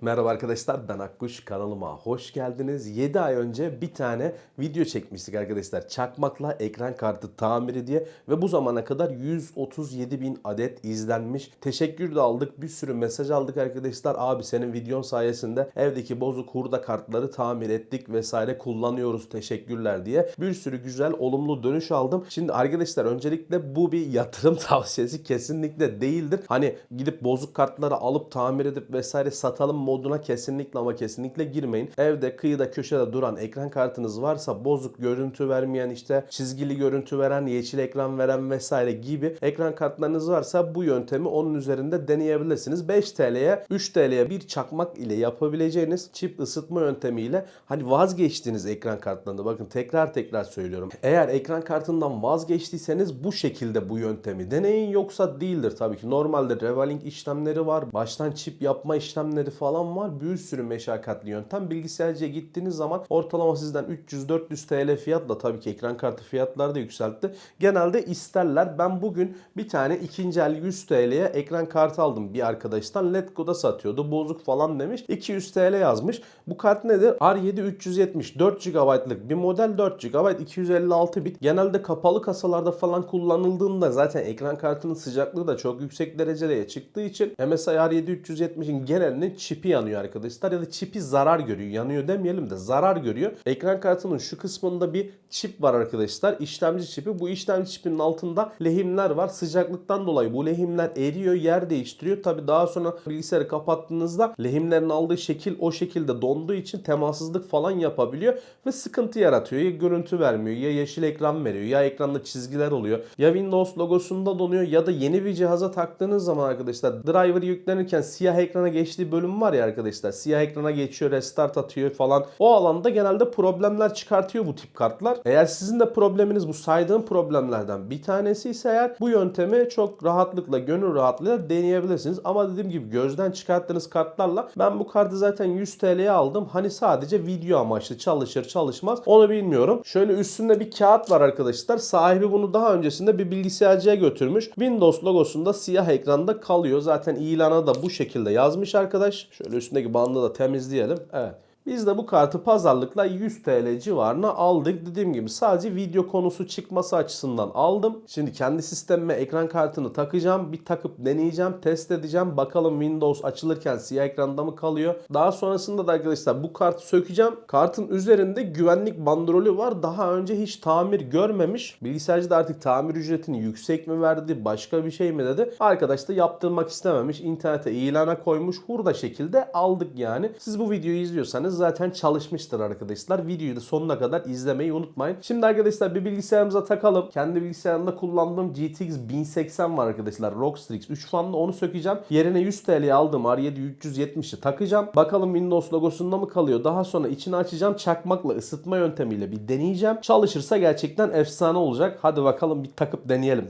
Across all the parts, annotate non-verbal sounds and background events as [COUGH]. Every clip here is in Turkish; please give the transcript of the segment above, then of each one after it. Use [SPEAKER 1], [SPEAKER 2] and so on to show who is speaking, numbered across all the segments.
[SPEAKER 1] Merhaba arkadaşlar ben Akkuş kanalıma hoş geldiniz. 7 ay önce bir tane video çekmiştik arkadaşlar. Çakmakla ekran kartı tamiri diye ve bu zamana kadar 137 bin adet izlenmiş. Teşekkür de aldık. Bir sürü mesaj aldık arkadaşlar. Abi senin videon sayesinde evdeki bozuk hurda kartları tamir ettik vesaire kullanıyoruz. Teşekkürler diye. Bir sürü güzel olumlu dönüş aldım. Şimdi arkadaşlar öncelikle bu bir yatırım [LAUGHS] tavsiyesi kesinlikle değildir. Hani gidip bozuk kartları alıp tamir edip vesaire satalım moduna kesinlikle ama kesinlikle girmeyin. Evde kıyıda köşede duran ekran kartınız varsa bozuk görüntü vermeyen işte çizgili görüntü veren, yeşil ekran veren vesaire gibi ekran kartlarınız varsa bu yöntemi onun üzerinde deneyebilirsiniz. 5 TL'ye 3 TL'ye bir çakmak ile yapabileceğiniz çift ısıtma yöntemiyle hani vazgeçtiğiniz ekran kartlarında bakın tekrar tekrar söylüyorum. Eğer ekran kartından vazgeçtiyseniz bu şekilde bu yöntemi deneyin yoksa değildir tabii ki. Normalde revaling işlemleri var. Baştan çip yapma işlemleri falan var. Bir sürü meşakkatli yöntem. Bilgisayarcıya gittiğiniz zaman ortalama sizden 300-400 TL fiyatla tabii ki ekran kartı fiyatları da yükseltti. Genelde isterler. Ben bugün bir tane ikinci el 100 TL'ye ekran kartı aldım bir arkadaştan. Letgo'da satıyordu. Bozuk falan demiş. 200 TL yazmış. Bu kart nedir? R7 370 4 GB'lık bir model 4 GB 256 bit. Genelde kapalı kasalarda falan kullanıldığında zaten ekran kartının sıcaklığı da çok yüksek dereceye çıktığı için MSI R7 370'in genelinin çipi yanıyor arkadaşlar ya da çipi zarar görüyor. Yanıyor demeyelim de zarar görüyor. Ekran kartının şu kısmında bir çip var arkadaşlar. İşlemci çipi. Bu işlemci çipinin altında lehimler var. Sıcaklıktan dolayı bu lehimler eriyor, yer değiştiriyor. Tabi daha sonra bilgisayarı kapattığınızda lehimlerin aldığı şekil o şekilde donduğu için temassızlık falan yapabiliyor ve sıkıntı yaratıyor. Ya görüntü vermiyor, ya yeşil ekran veriyor, ya ekranda çizgiler oluyor. Ya Windows logosunda donuyor ya da yeni bir cihaza taktığınız zaman arkadaşlar driver yüklenirken siyah ekrana geçtiği bölüm var ya arkadaşlar. Siyah ekrana geçiyor, restart atıyor falan. O alanda genelde problemler çıkartıyor bu tip kartlar. Eğer sizin de probleminiz bu saydığım problemlerden bir tanesi ise eğer bu yöntemi çok rahatlıkla, gönül rahatlığıyla deneyebilirsiniz. Ama dediğim gibi gözden çıkarttığınız kartlarla ben bu kartı zaten 100 TL'ye aldım. Hani sadece video amaçlı çalışır çalışmaz onu bilmiyorum. Şöyle üstünde bir kağıt var arkadaşlar. Sahibi bunu daha öncesinde bir bilgisayarcıya götürmüş. Windows logosunda siyah ekranda kalıyor. Zaten ilana da bu şekilde yazmış arkadaş. Şöyle üstündeki bandı da temizleyelim. Evet. Biz de bu kartı pazarlıkla 100 TL civarına aldık. Dediğim gibi sadece video konusu çıkması açısından aldım. Şimdi kendi sistemime ekran kartını takacağım. Bir takıp deneyeceğim, test edeceğim. Bakalım Windows açılırken siyah ekranda mı kalıyor. Daha sonrasında da arkadaşlar bu kartı sökeceğim. Kartın üzerinde güvenlik bandrolü var. Daha önce hiç tamir görmemiş. Bilgisayarcı da artık tamir ücretini yüksek mi verdi, başka bir şey mi dedi. Arkadaş da yaptırmak istememiş. İnternete ilana koymuş. Hurda şekilde aldık yani. Siz bu videoyu izliyorsanız zaten çalışmıştır arkadaşlar. Videoyu da sonuna kadar izlemeyi unutmayın. Şimdi arkadaşlar bir bilgisayarımıza takalım. Kendi bilgisayarımda kullandığım GTX 1080 var arkadaşlar. Rockstrix 3 fanlı onu sökeceğim. Yerine 100 TL'ye aldığım R7 370'i takacağım. Bakalım Windows logosunda mı kalıyor? Daha sonra içini açacağım. Çakmakla ısıtma yöntemiyle bir deneyeceğim. Çalışırsa gerçekten efsane olacak. Hadi bakalım bir takıp deneyelim.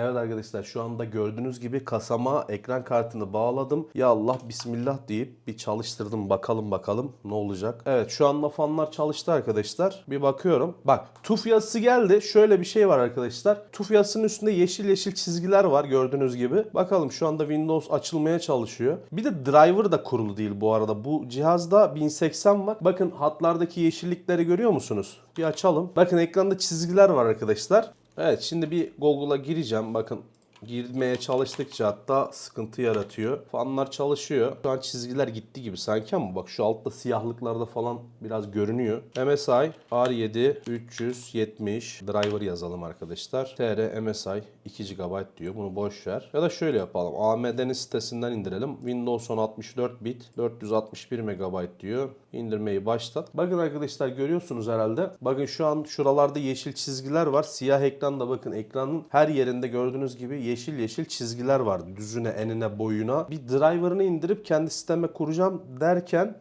[SPEAKER 1] Evet arkadaşlar şu anda gördüğünüz gibi kasama ekran kartını bağladım. Ya Allah bismillah deyip bir çalıştırdım bakalım bakalım ne olacak. Evet şu anda fanlar çalıştı arkadaşlar. Bir bakıyorum. Bak tuf geldi. Şöyle bir şey var arkadaşlar. Tuf üstünde yeşil yeşil çizgiler var gördüğünüz gibi. Bakalım şu anda Windows açılmaya çalışıyor. Bir de driver da kurulu değil bu arada. Bu cihazda 1080 var. Bakın hatlardaki yeşillikleri görüyor musunuz? Bir açalım. Bakın ekranda çizgiler var arkadaşlar. Evet şimdi bir Google'a gireceğim. Bakın girmeye çalıştıkça hatta sıkıntı yaratıyor. Fanlar çalışıyor. Şu an çizgiler gitti gibi sanki ama bak şu altta siyahlıklarda falan biraz görünüyor. MSI R7 370 driver yazalım arkadaşlar. TR MSI 2 GB diyor. Bunu boş ver. Ya da şöyle yapalım. AMD'nin sitesinden indirelim. Windows 10 64 bit 461 MB diyor. İndirmeyi başlat. Bakın arkadaşlar görüyorsunuz herhalde. Bakın şu an şuralarda yeşil çizgiler var. Siyah ekranda bakın ekranın her yerinde gördüğünüz gibi yeşil yeşil çizgiler var. Düzüne, enine, boyuna. Bir driver'ını indirip kendi sisteme kuracağım derken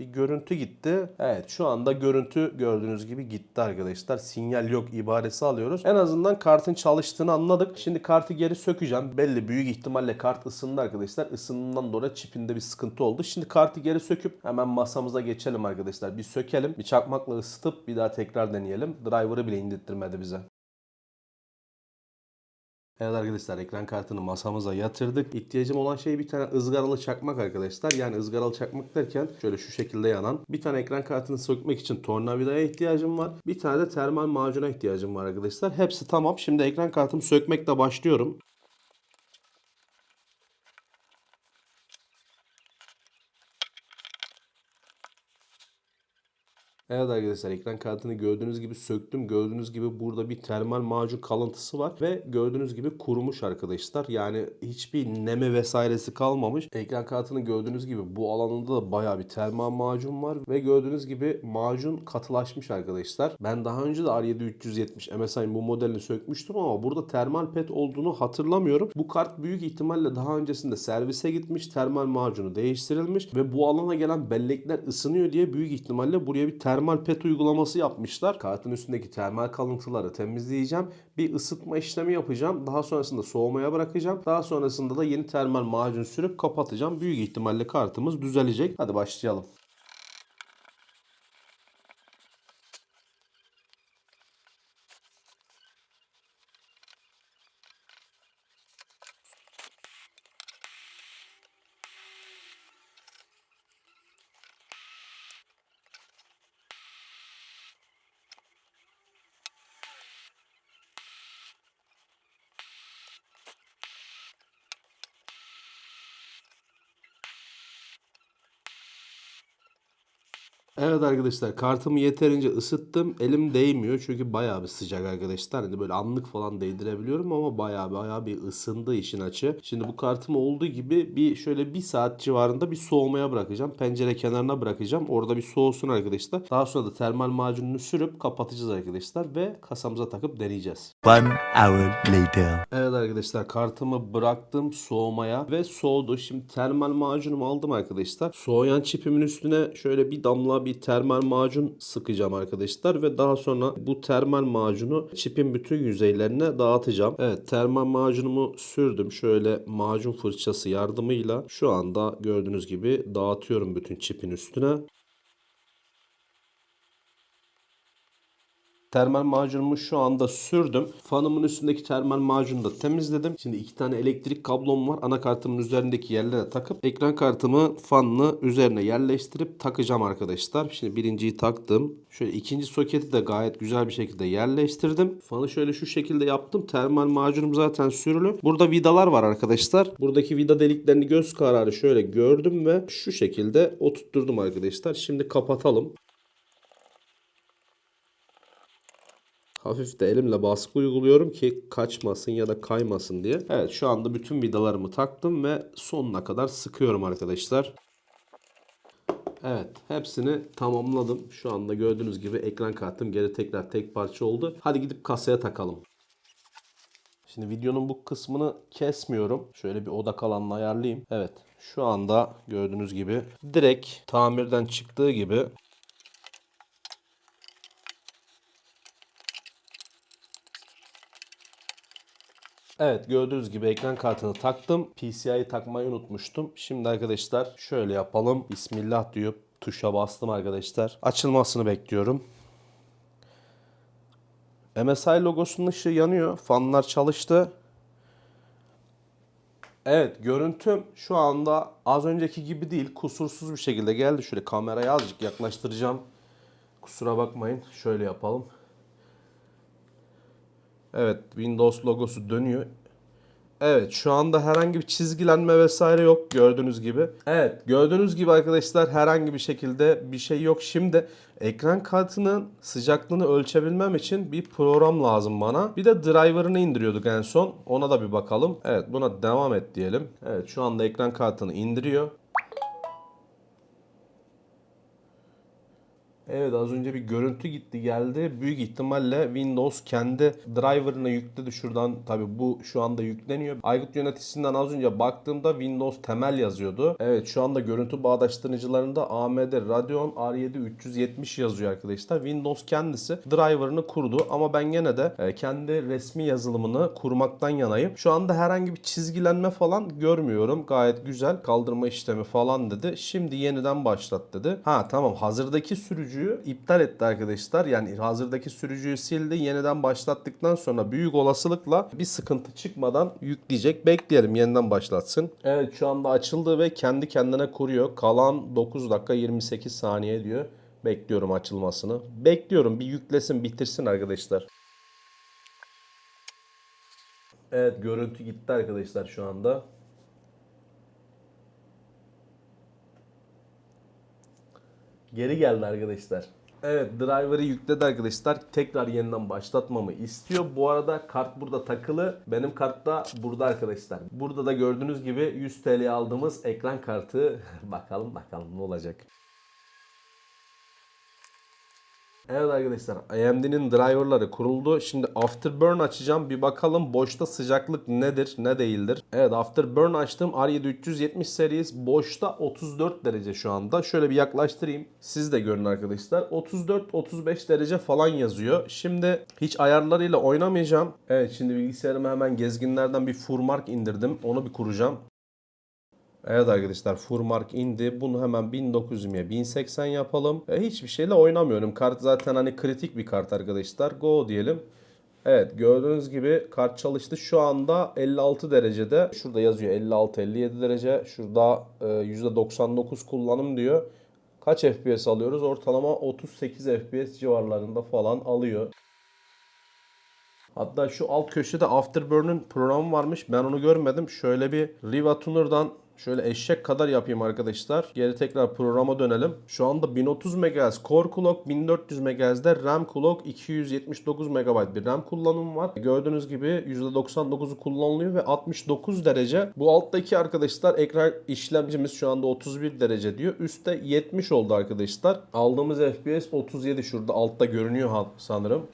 [SPEAKER 1] bir görüntü gitti. Evet şu anda görüntü gördüğünüz gibi gitti arkadaşlar. Sinyal yok ibaresi alıyoruz. En azından kartın çalıştığını anladık. Şimdi kartı geri sökeceğim. Belli büyük ihtimalle kart ısındı arkadaşlar. Isındığından dolayı çipinde bir sıkıntı oldu. Şimdi kartı geri söküp hemen masamıza geçelim arkadaşlar. Bir sökelim. Bir çakmakla ısıtıp bir daha tekrar deneyelim. Driver'ı bile indirttirmedi bize. Evet arkadaşlar ekran kartını masamıza yatırdık. İhtiyacım olan şey bir tane ızgaralı çakmak arkadaşlar. Yani ızgaralı çakmak derken şöyle şu şekilde yanan. Bir tane ekran kartını sökmek için tornavidaya ihtiyacım var. Bir tane de termal macuna ihtiyacım var arkadaşlar. Hepsi tamam. Şimdi ekran kartımı sökmekle başlıyorum. Evet arkadaşlar ekran kartını gördüğünüz gibi söktüm. Gördüğünüz gibi burada bir termal macun kalıntısı var ve gördüğünüz gibi kurumuş arkadaşlar. Yani hiçbir neme vesairesi kalmamış. Ekran kartını gördüğünüz gibi bu alanında da baya bir termal macun var ve gördüğünüz gibi macun katılaşmış arkadaşlar. Ben daha önce de R7370 MSI'nin bu modelini sökmüştüm ama burada termal pet olduğunu hatırlamıyorum. Bu kart büyük ihtimalle daha öncesinde servise gitmiş, termal macunu değiştirilmiş ve bu alana gelen bellekler ısınıyor diye büyük ihtimalle buraya bir termal pet uygulaması yapmışlar. Kartın üstündeki termal kalıntıları temizleyeceğim. Bir ısıtma işlemi yapacağım. Daha sonrasında soğumaya bırakacağım. Daha sonrasında da yeni termal macun sürüp kapatacağım. Büyük ihtimalle kartımız düzelecek. Hadi başlayalım. Evet arkadaşlar kartımı yeterince ısıttım. Elim değmiyor çünkü bayağı bir sıcak arkadaşlar. Hani böyle anlık falan değdirebiliyorum ama bayağı bayağı bir ısındı işin açı. Şimdi bu kartım olduğu gibi bir şöyle bir saat civarında bir soğumaya bırakacağım. Pencere kenarına bırakacağım. Orada bir soğusun arkadaşlar. Daha sonra da termal macununu sürüp kapatacağız arkadaşlar ve kasamıza takıp deneyeceğiz.
[SPEAKER 2] One hour later.
[SPEAKER 1] Evet arkadaşlar kartımı bıraktım soğumaya ve soğudu. Şimdi termal macunumu aldım arkadaşlar. Soğuyan çipimin üstüne şöyle bir damla bir termal macun sıkacağım arkadaşlar ve daha sonra bu termal macunu çipin bütün yüzeylerine dağıtacağım. Evet termal macunumu sürdüm. Şöyle macun fırçası yardımıyla şu anda gördüğünüz gibi dağıtıyorum bütün çipin üstüne. Termal macunumu şu anda sürdüm. Fanımın üstündeki termal macunu da temizledim. Şimdi iki tane elektrik kablom var. Anakartımın üzerindeki yerlere takıp ekran kartımı fanını üzerine yerleştirip takacağım arkadaşlar. Şimdi birinciyi taktım. Şöyle ikinci soketi de gayet güzel bir şekilde yerleştirdim. Fanı şöyle şu şekilde yaptım. Termal macunum zaten sürülü. Burada vidalar var arkadaşlar. Buradaki vida deliklerini göz kararı şöyle gördüm ve şu şekilde oturtturdum arkadaşlar. Şimdi kapatalım. Hafif de elimle baskı uyguluyorum ki kaçmasın ya da kaymasın diye. Evet şu anda bütün vidalarımı taktım ve sonuna kadar sıkıyorum arkadaşlar. Evet hepsini tamamladım. Şu anda gördüğünüz gibi ekran kartım geri tekrar tek parça oldu. Hadi gidip kasaya takalım. Şimdi videonun bu kısmını kesmiyorum. Şöyle bir odak alanını ayarlayayım. Evet şu anda gördüğünüz gibi direkt tamirden çıktığı gibi Evet gördüğünüz gibi ekran kartını taktım. PCI'yi takmayı unutmuştum. Şimdi arkadaşlar şöyle yapalım. Bismillah diyor. Tuşa bastım arkadaşlar. Açılmasını bekliyorum. MSI logosunun ışığı yanıyor. Fanlar çalıştı. Evet görüntüm şu anda az önceki gibi değil. Kusursuz bir şekilde geldi. Şöyle kamerayı azıcık yaklaştıracağım. Kusura bakmayın. Şöyle yapalım. Evet Windows logosu dönüyor. Evet şu anda herhangi bir çizgilenme vesaire yok gördüğünüz gibi. Evet gördüğünüz gibi arkadaşlar herhangi bir şekilde bir şey yok. Şimdi ekran kartının sıcaklığını ölçebilmem için bir program lazım bana. Bir de driver'ını indiriyorduk en son. Ona da bir bakalım. Evet buna devam et diyelim. Evet şu anda ekran kartını indiriyor. Evet az önce bir görüntü gitti geldi. Büyük ihtimalle Windows kendi driver'ını yükledi şuradan. Tabi bu şu anda yükleniyor. Aygıt yöneticisinden az önce baktığımda Windows temel yazıyordu. Evet şu anda görüntü bağdaştırıcılarında AMD Radeon R7 370 yazıyor arkadaşlar. Windows kendisi driver'ını kurdu ama ben gene de e, kendi resmi yazılımını kurmaktan yanayım. Şu anda herhangi bir çizgilenme falan görmüyorum. Gayet güzel kaldırma işlemi falan dedi. Şimdi yeniden başlat dedi. Ha tamam hazırdaki sürücüyü iptal etti arkadaşlar. Yani hazırdaki sürücüyü sildi. Yeniden başlattıktan sonra büyük olasılıkla bir sıkıntı çıkmadan yükleyecek. Bekleyelim yeniden başlatsın. Evet şu anda açıldı ve kendi kendine kuruyor. Kalan 9 dakika 28 saniye diyor. Bekliyorum açılmasını. Bekliyorum bir yüklesin bitirsin arkadaşlar. Evet görüntü gitti arkadaşlar şu anda. Geri geldi arkadaşlar. Evet driver'ı yükledi arkadaşlar. Tekrar yeniden başlatmamı istiyor. Bu arada kart burada takılı. Benim kart da burada arkadaşlar. Burada da gördüğünüz gibi 100 TL aldığımız ekran kartı. [LAUGHS] bakalım bakalım ne olacak. Evet arkadaşlar AMD'nin driverları kuruldu. Şimdi Afterburn açacağım. Bir bakalım boşta sıcaklık nedir ne değildir. Evet Afterburn açtım. R7 370 serisi boşta 34 derece şu anda. Şöyle bir yaklaştırayım. Siz de görün arkadaşlar. 34-35 derece falan yazıyor. Şimdi hiç ayarlarıyla oynamayacağım. Evet şimdi bilgisayarıma hemen gezginlerden bir Furmark indirdim. Onu bir kuracağım. Evet arkadaşlar Furmark indi. Bunu hemen 1920'ye 1080 yapalım. E, hiçbir şeyle oynamıyorum. Kart zaten hani kritik bir kart arkadaşlar. Go diyelim. Evet gördüğünüz gibi kart çalıştı. Şu anda 56 derecede. Şurada yazıyor 56-57 derece. Şurada e, %99 kullanım diyor. Kaç FPS alıyoruz? Ortalama 38 FPS civarlarında falan alıyor. Hatta şu alt köşede Afterburn'un programı varmış. Ben onu görmedim. Şöyle bir Riva Tuner'dan şöyle eşek kadar yapayım arkadaşlar. Geri tekrar programa dönelim. Şu anda 1030 MHz Core Clock, 1400 MHz'de RAM Clock, 279 MB bir RAM kullanımı var. Gördüğünüz gibi %99'u kullanılıyor ve 69 derece. Bu alttaki arkadaşlar ekran işlemcimiz şu anda 31 derece diyor. Üstte 70 oldu arkadaşlar. Aldığımız FPS 37 şurada altta görünüyor sanırım.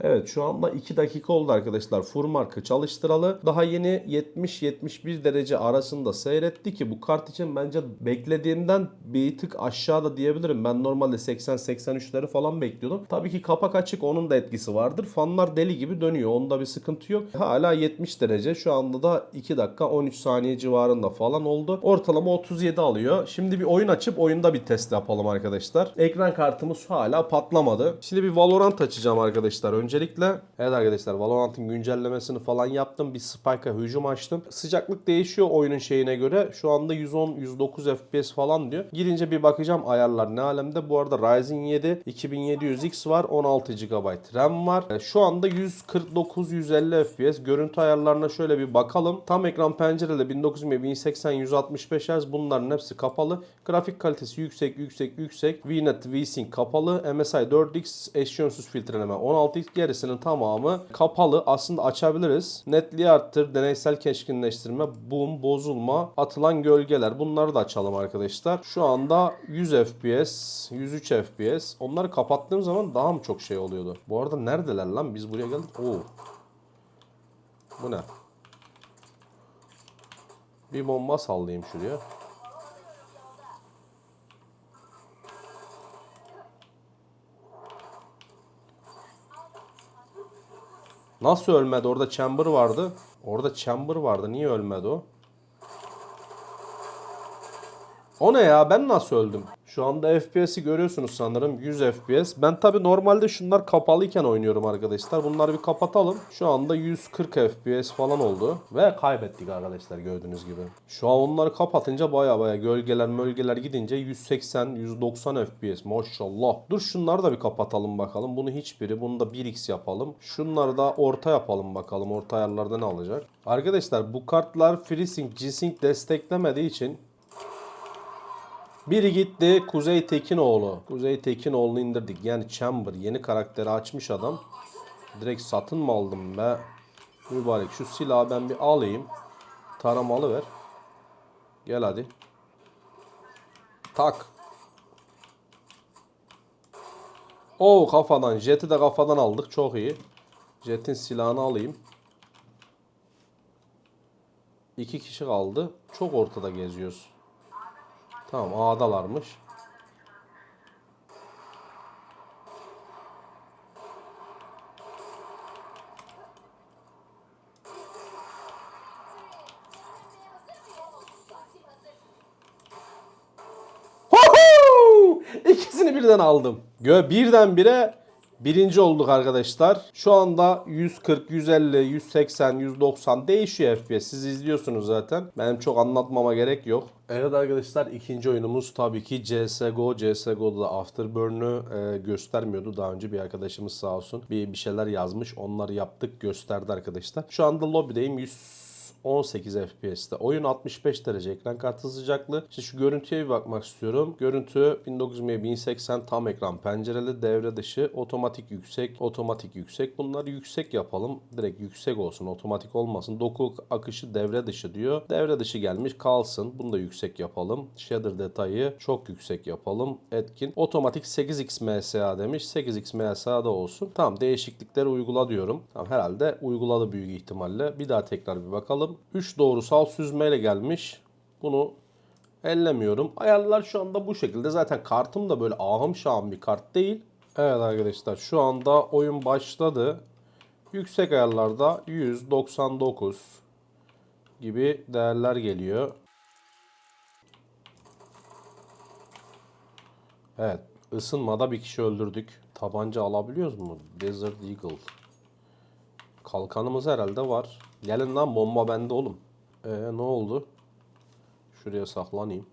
[SPEAKER 1] Evet şu anda 2 dakika oldu arkadaşlar. Furmark'ı çalıştıralı. Daha yeni 70-71 derece arasında seyretti ki bu kart için bence beklediğimden bir tık aşağıda diyebilirim. Ben normalde 80-83'leri falan bekliyordum. Tabii ki kapak açık onun da etkisi vardır. Fanlar deli gibi dönüyor. Onda bir sıkıntı yok. Hala 70 derece. Şu anda da 2 dakika 13 saniye civarında falan oldu. Ortalama 37 alıyor. Şimdi bir oyun açıp oyunda bir test yapalım arkadaşlar. Ekran kartımız hala patlamadı. Şimdi bir Valorant açacağım arkadaşlar. Öncelikle evet arkadaşlar Valorant'ın güncellemesini falan yaptım. Bir Spike'a hücum açtım. Sıcaklık değişiyor oyunun şeyine göre. Şu anda 110-109 FPS falan diyor. Girince bir bakacağım ayarlar ne alemde. Bu arada Ryzen 7 2700X var. 16 GB RAM var. E, Şu anda 149-150 FPS. Görüntü ayarlarına şöyle bir bakalım. Tam ekran pencerede 1920 1080 165 Hz bunların hepsi kapalı. Grafik kalitesi yüksek yüksek yüksek. VNet VSync kapalı. MSI 4X eşyonsuz filtreleme 16X gerisinin tamamı kapalı. Aslında açabiliriz. Netliği arttır, deneysel keskinleştirme, boom, bozulma, atılan gölgeler. Bunları da açalım arkadaşlar. Şu anda 100 FPS, 103 FPS. Onları kapattığım zaman daha mı çok şey oluyordu? Bu arada neredeler lan? Biz buraya geldik. Oo. Bu ne? Bir bomba sallayayım şuraya. Nasıl ölmedi? Orada chamber vardı. Orada chamber vardı. Niye ölmedi o? O ne ya? Ben nasıl öldüm? Şu anda FPS'i görüyorsunuz sanırım. 100 FPS. Ben tabi normalde şunlar kapalıyken oynuyorum arkadaşlar. Bunları bir kapatalım. Şu anda 140 FPS falan oldu. Ve kaybettik arkadaşlar gördüğünüz gibi. Şu an onları kapatınca baya baya gölgeler mölgeler gidince 180-190 FPS. Maşallah. Dur şunları da bir kapatalım bakalım. Bunu hiçbiri. Bunu da 1x yapalım. Şunları da orta yapalım bakalım. Orta ayarlarda ne alacak? Arkadaşlar bu kartlar FreeSync, G-Sync desteklemediği için biri gitti Kuzey Tekinoğlu. Kuzey Tekinoğlu'nu indirdik. Yani Chamber yeni karakteri açmış adam. Direkt satın mı aldım be? Mübarek şu silahı ben bir alayım. Taramalı ver. Gel hadi. Tak. Oo kafadan. Jet'i de kafadan aldık. Çok iyi. Jet'in silahını alayım. İki kişi kaldı. Çok ortada geziyoruz. Tamam A'dalarmış. İkisini birden aldım. Gö birden bire birinci olduk arkadaşlar. Şu anda 140, 150, 180, 190 değişiyor FPS. Siz izliyorsunuz zaten. Benim çok anlatmama gerek yok. Evet arkadaşlar ikinci oyunumuz tabii ki CSGO. CSGO'da da Afterburn'u e, göstermiyordu. Daha önce bir arkadaşımız sağ olsun bir, bir şeyler yazmış. Onları yaptık gösterdi arkadaşlar. Şu anda lobideyim. 100 18 FPS'te. Oyun 65 derece ekran kartı sıcaklığı. İşte şu görüntüye bir bakmak istiyorum. Görüntü 1920 1080 tam ekran pencereli devre dışı otomatik yüksek otomatik yüksek. Bunları yüksek yapalım. Direkt yüksek olsun otomatik olmasın. Doku akışı devre dışı diyor. Devre dışı gelmiş kalsın. Bunu da yüksek yapalım. Shader detayı çok yüksek yapalım. Etkin. Otomatik 8x MSA demiş. 8x MSA da olsun. Tamam değişiklikleri uygula diyorum. Tamam herhalde uyguladı büyük ihtimalle. Bir daha tekrar bir bakalım. 3 doğrusal süzmeyle gelmiş. Bunu ellemiyorum. Ayarlar şu anda bu şekilde. Zaten kartım da böyle ahım şahım bir kart değil. Evet arkadaşlar şu anda oyun başladı. Yüksek ayarlarda 199 gibi değerler geliyor. Evet. ısınmada bir kişi öldürdük. Tabanca alabiliyoruz mu? Desert Eagle. Kalkanımız herhalde var. Gelin lan bomba bende oğlum. Ee ne oldu? Şuraya saklanayım.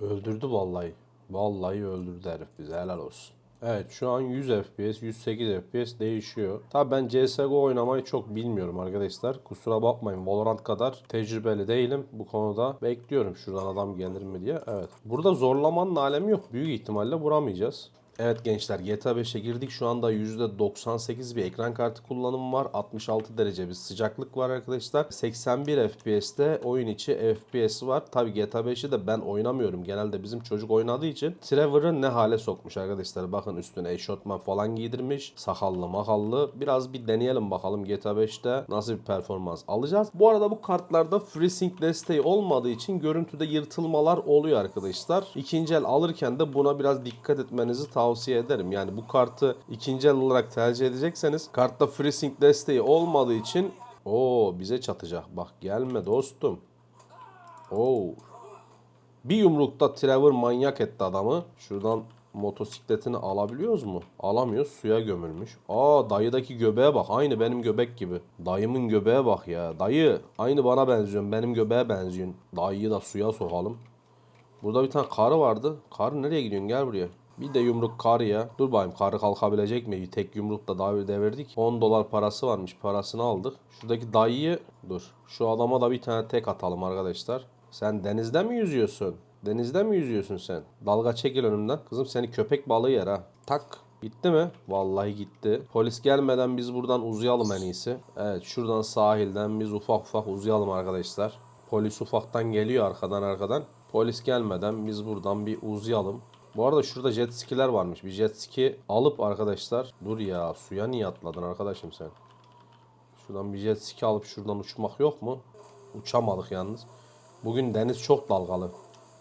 [SPEAKER 1] Öldürdü vallahi. Vallahi öldürdü herif bize helal olsun. Evet şu an 100 FPS, 108 FPS değişiyor. Tabi ben CSGO oynamayı çok bilmiyorum arkadaşlar. Kusura bakmayın Valorant kadar tecrübeli değilim bu konuda. Bekliyorum şuradan adam gelir mi diye. Evet. Burada zorlamanın alemi yok. Büyük ihtimalle vuramayacağız. Evet gençler GTA 5'e girdik. Şu anda %98 bir ekran kartı kullanımı var. 66 derece bir sıcaklık var arkadaşlar. 81 FPS'te oyun içi FPS var. Tabi GTA 5'i de ben oynamıyorum. Genelde bizim çocuk oynadığı için Trevor'ı ne hale sokmuş arkadaşlar. Bakın üstüne eşortman falan giydirmiş. Sakallı makallı. Biraz bir deneyelim bakalım GTA 5'te nasıl bir performans alacağız. Bu arada bu kartlarda FreeSync desteği olmadığı için görüntüde yırtılmalar oluyor arkadaşlar. İkinci el alırken de buna biraz dikkat etmenizi tavsiye ederim. Yani bu kartı ikinci el olarak tercih edecekseniz kartta FreeSync desteği olmadığı için o bize çatacak. Bak gelme dostum. Oo. Bir yumrukta Trevor manyak etti adamı. Şuradan motosikletini alabiliyoruz mu? Alamıyoruz. Suya gömülmüş. Aa dayıdaki göbeğe bak. Aynı benim göbek gibi. Dayımın göbeğe bak ya. Dayı aynı bana benziyorsun. Benim göbeğe benziyorsun. Dayıyı da suya sokalım. Burada bir tane karı vardı. Karı nereye gidiyorsun? Gel buraya. Bir de yumruk karı ya. Dur bakayım karı kalkabilecek mi? Tek yumrukla daha bir devirdik. 10 dolar parası varmış. Parasını aldık. Şuradaki dayıyı dur. Şu adama da bir tane tek atalım arkadaşlar. Sen denizde mi yüzüyorsun? Denizde mi yüzüyorsun sen? Dalga çekil önümden. Kızım seni köpek balığı yer ha. Tak. Gitti mi? Vallahi gitti. Polis gelmeden biz buradan uzayalım en iyisi. Evet şuradan sahilden biz ufak ufak uzayalım arkadaşlar. Polis ufaktan geliyor arkadan arkadan. Polis gelmeden biz buradan bir uzayalım. Bu arada şurada jet skiler varmış. Bir jet ski alıp arkadaşlar. Dur ya suya niye atladın arkadaşım sen? Şuradan bir jet ski alıp şuradan uçmak yok mu? Uçamadık yalnız. Bugün deniz çok dalgalı.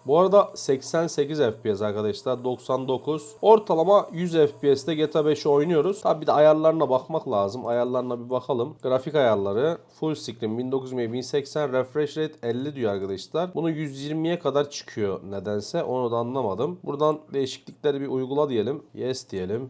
[SPEAKER 1] Bu arada 88 FPS arkadaşlar 99 ortalama 100 FPS'te GTA 5'i oynuyoruz. Tabi bir de ayarlarına bakmak lazım. Ayarlarına bir bakalım. Grafik ayarları full screen 1920 1080 refresh rate 50 diyor arkadaşlar. Bunu 120'ye kadar çıkıyor nedense onu da anlamadım. Buradan değişiklikleri bir uygula diyelim. Yes diyelim.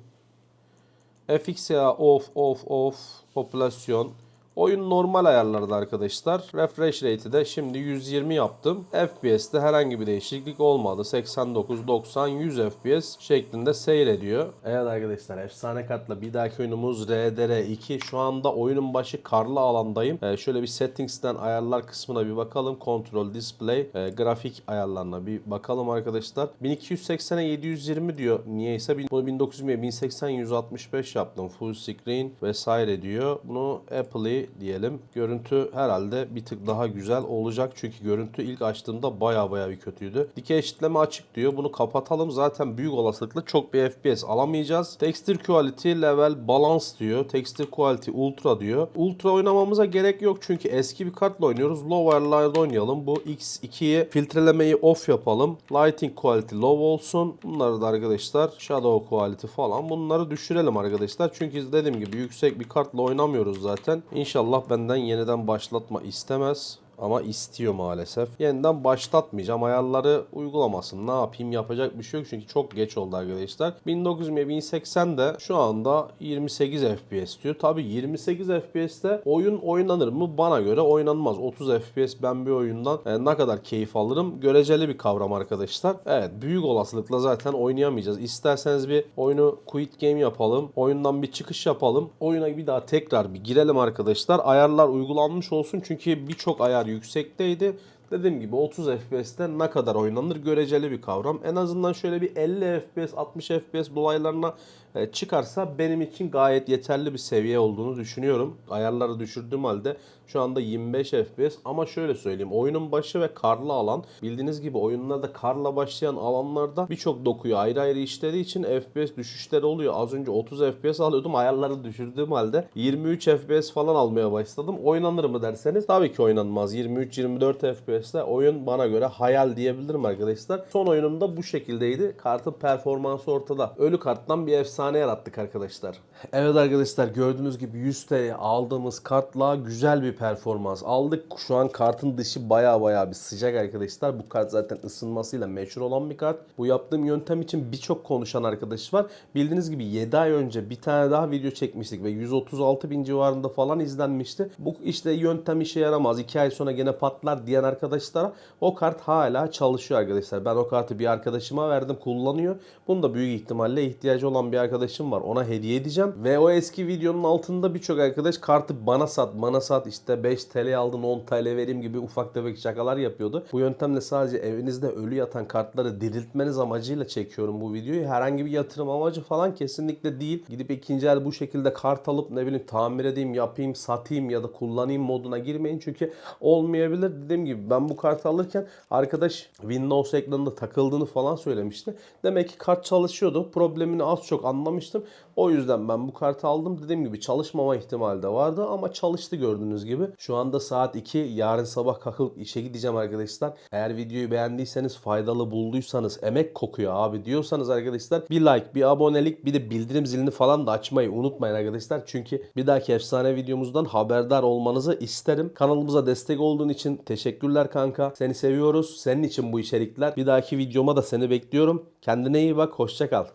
[SPEAKER 1] FXA off off off popülasyon Oyun normal ayarlarda arkadaşlar. Refresh rate'i de şimdi 120 yaptım. FPS'te herhangi bir değişiklik olmadı. 89, 90, 100 FPS şeklinde seyrediyor. Evet arkadaşlar efsane kartla bir dahaki oyunumuz RDR2. Şu anda oyunun başı karlı alandayım. Ee, şöyle bir settings'ten ayarlar kısmına bir bakalım. Control Display e, grafik ayarlarına bir bakalım arkadaşlar. 1280'e 720 diyor. Niyeyse bunu 1920'ye 1080 165 yaptım. Full screen vesaire diyor. Bunu Apple'i 2 diyelim. Görüntü herhalde bir tık daha güzel olacak. Çünkü görüntü ilk açtığımda baya baya bir kötüydü. Dikey eşitleme açık diyor. Bunu kapatalım. Zaten büyük olasılıkla çok bir FPS alamayacağız. Texture Quality Level Balance diyor. Texture Quality Ultra diyor. Ultra oynamamıza gerek yok çünkü eski bir kartla oynuyoruz. Low ayarlarda oynayalım. Bu X2'yi filtrelemeyi off yapalım. Lighting Quality low olsun. Bunları da arkadaşlar Shadow Quality falan bunları düşürelim arkadaşlar. Çünkü dediğim gibi yüksek bir kartla oynamıyoruz zaten. İnşallah benden yeniden başlatma istemez. Ama istiyor maalesef. Yeniden başlatmayacağım. Ayarları uygulamasın. Ne yapayım yapacak bir şey yok. Çünkü çok geç oldu arkadaşlar. 1920 1080 de şu anda 28 FPS diyor. Tabi 28 FPS'te oyun oynanır mı? Bana göre oynanmaz. 30 FPS ben bir oyundan e, ne kadar keyif alırım? Göreceli bir kavram arkadaşlar. Evet büyük olasılıkla zaten oynayamayacağız. İsterseniz bir oyunu quit game yapalım. Oyundan bir çıkış yapalım. Oyuna bir daha tekrar bir girelim arkadaşlar. Ayarlar uygulanmış olsun. Çünkü birçok ayar yüksekteydi. Dediğim gibi 30 FPS'te ne kadar oynanır göreceli bir kavram. En azından şöyle bir 50 FPS, 60 FPS dolaylarına e, çıkarsa benim için gayet yeterli bir seviye olduğunu düşünüyorum. Ayarları düşürdüğüm halde şu anda 25 FPS ama şöyle söyleyeyim. Oyunun başı ve karlı alan bildiğiniz gibi oyunlarda karla başlayan alanlarda birçok dokuyu ayrı ayrı işlediği için FPS düşüşleri oluyor. Az önce 30 FPS alıyordum ayarları düşürdüğüm halde 23 FPS falan almaya başladım. Oynanır mı derseniz tabii ki oynanmaz. 23-24 FPS'te oyun bana göre hayal diyebilirim arkadaşlar. Son oyunumda bu şekildeydi. Kartın performansı ortada. Ölü karttan bir efsane yarattık arkadaşlar. Evet arkadaşlar gördüğünüz gibi 100 TL aldığımız kartla güzel bir performans aldık. Şu an kartın dışı baya baya bir sıcak arkadaşlar. Bu kart zaten ısınmasıyla meşhur olan bir kart. Bu yaptığım yöntem için birçok konuşan arkadaş var. Bildiğiniz gibi 7 ay önce bir tane daha video çekmiştik ve 136 bin civarında falan izlenmişti. Bu işte yöntem işe yaramaz. 2 ay sonra gene patlar diyen arkadaşlara o kart hala çalışıyor arkadaşlar. Ben o kartı bir arkadaşıma verdim kullanıyor. Bunu da büyük ihtimalle ihtiyacı olan bir arkadaşım var. Ona hediye edeceğim. Ve o eski videonun altında birçok arkadaş kartı bana sat bana sat işte 5 TL aldın 10 TL vereyim gibi ufak tefek şakalar yapıyordu. Bu yöntemle sadece evinizde ölü yatan kartları diriltmeniz amacıyla çekiyorum bu videoyu. Herhangi bir yatırım amacı falan kesinlikle değil. Gidip ikinci el bu şekilde kart alıp ne bileyim tamir edeyim, yapayım, satayım ya da kullanayım moduna girmeyin. Çünkü olmayabilir. Dediğim gibi ben bu kartı alırken arkadaş Windows ekranında takıldığını falan söylemişti. Demek ki kart çalışıyordu. Problemini az çok anlamıştım. O yüzden ben bu kartı aldım. Dediğim gibi çalışmama ihtimali de vardı ama çalıştı gördüğünüz gibi. Şu anda saat 2. Yarın sabah kalkıp işe gideceğim arkadaşlar. Eğer videoyu beğendiyseniz, faydalı bulduysanız, emek kokuyor abi diyorsanız arkadaşlar bir like, bir abonelik, bir de bildirim zilini falan da açmayı unutmayın arkadaşlar. Çünkü bir dahaki efsane videomuzdan haberdar olmanızı isterim. Kanalımıza destek olduğun için teşekkürler kanka. Seni seviyoruz. Senin için bu içerikler. Bir dahaki videoma da seni bekliyorum. Kendine iyi bak. Hoşça kal.